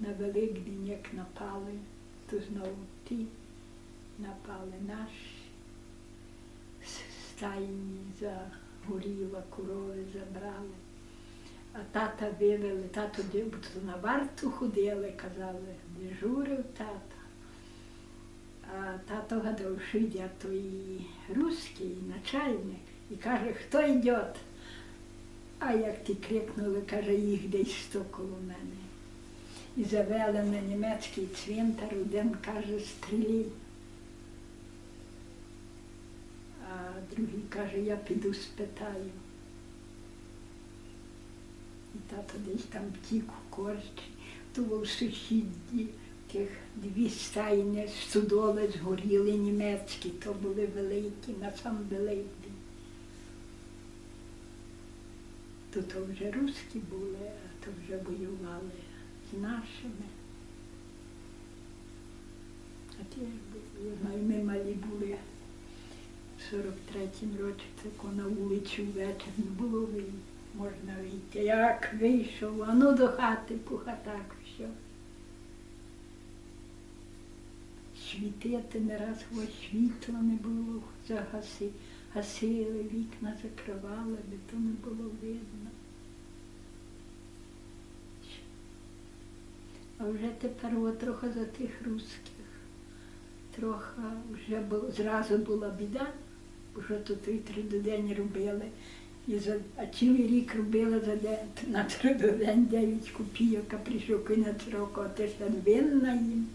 на Великдень, як напали, то знову ті напали наші. Стайні загоріла, корови забрали. А тата вивели, тато то на варту ходили, казали, дежурив тата. А тато гадав, що йде той русський начальник і каже, хто йде? А як ті крикнули, каже, їх десь сто коло мене. І завели на німецький цвинтар, один каже, стрілій. А другий каже, я піду спитаю. І тато десь там втік у корчі, то в сусідні тих дві стайні судоли згоріли німецькі, то були великі, на сам великий. То то вже русські були, а то вже воювали нашими. А ті ж знаю, ми малі були в 43-му році, тако на вулицю ввечері не було вийти, можна вийти. Як вийшов, а ну до хати по хатах все. Світити не раз ось світла не було, загаси, гасили, вікна закривали, бо то не було видно. А вже тепер трохи за тих русських. Трохи вже було, зразу була біда, бо три-три до день робили. І за, а цілий рік робили за день, на тридудень дев'ять копійок, а прийшов кінець року, а ти ж винна їм.